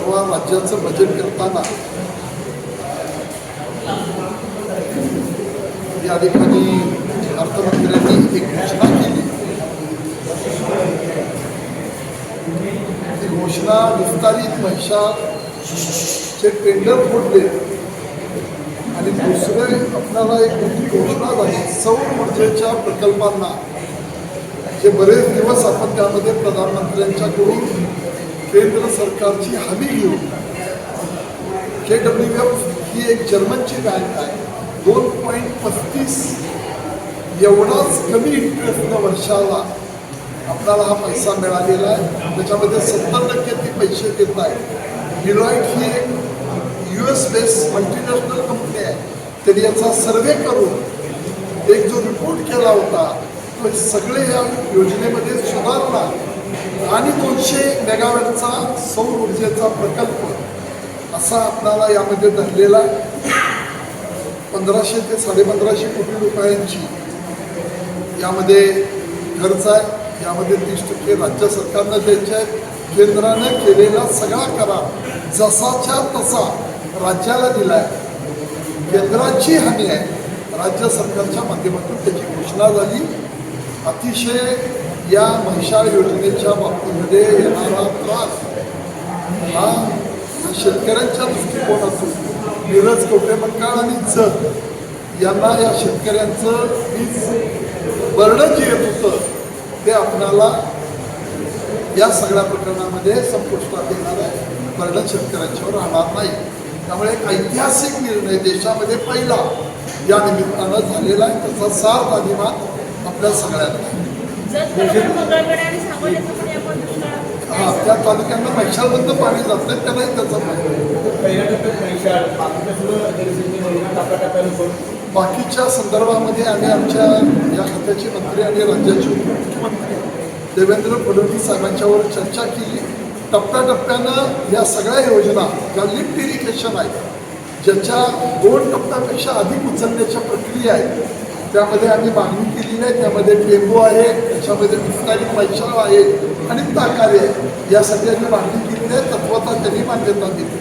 किंवा राज्याचं बजेट करताना या ठिकाणी अर्थमंत्र्यांनी एक घोषणा केली. ती घोषणा विस्तारित महिषाचे टेंडर फोडले. आणि दुसरे आपल्याला एक मोठी घोषणा झाली सौर ऊर्जेच्या प्रकल्पांना. जे बरेच दिवस आपण त्यामध्ये प्रधानमंत्र्यांच्याकडून केंद्र सरकारची हमी घेऊन के डब्ल्यू एफ ही एक जर्मनची बँक आहे. दोन पॉईंट पस्तीस एवढाच कमी इंटरेस्टनं वर्षाला आपल्याला हा पैसा मिळालेला आहे. त्याच्यामध्ये सत्तर टक्के ती पैसे देत आहे. डिलॉईट ही एक U S base multinational company आहे. त्यांनी याचा सर्वे करून एक जो रिपोर्ट केला होता तो सगळे या योजनेमध्ये सुधारणा आणि दोनशे मेगावॅटचा सौर ऊर्जेचा प्रकल्प असा आपल्याला यामध्ये धरलेला आहे. पंधराशे ते साडेपंधराशे कोटी रुपयांची यामध्ये खर्च आहे. यामध्ये तीस टक्के राज्य सरकारनं द्यायचे आहेत. केंद्रानं केलेला सगळा करार जसाच्या तसा राज्याला दिला आहे केंद्राची हमी आहे. राज्य सरकारच्या माध्यमातून त्याची घोषणा झाली. अतिशय या म्हैसाळ योजनेच्या बाबतीमध्ये येणारा त्रास हा शेतकऱ्यांच्या दृष्टिकोनातून नीरज कवठे मंकाळ आणि जत यांना या शेतकऱ्यांचं वीज बर्डन जे येत होतं ते आपणाला या सगळ्या प्रकरणामध्ये संपुष्टात येणारं आहे. बर्डन शेतकऱ्यांच्यावर राहणार नाही. त्यामुळे एक ऐतिहासिक निर्णय देशामध्ये पहिला या निमित्तानं झालेला आहे. त्याचा सार्थ अभिमान आपल्या सगळ्यांना. दुष्काळ हा त्या तालुक्यांना मैशालबद्ध पाणी जात नाही त्यालाही त्याचा फायदा बाकीच्या संदर्भामध्ये आम्ही आमच्या या खात्याचे मंत्री आणि राज्याचे उपमुख्यमंत्री देवेंद्र फडणवीस साहेबांच्यावर चर्चा केली. टप्प्याटप्प्यानं या सगळ्या योजना ज्या लिफ्ट इरिगेशन आहे ज्याच्या दोन टप्प्यापेक्षा अधिक उचलण्याच्या प्रक्रिया आहेत त्यामध्ये आम्ही मागणी केलेली आहे त्यामध्ये टेंबू आहे त्याच्यामध्ये विस्तारित पैशाव आहे आणि ताकारे आहे. यासाठी आम्ही मागणी केलेली आहे तत्वता त्यांनी मान्यता दिली.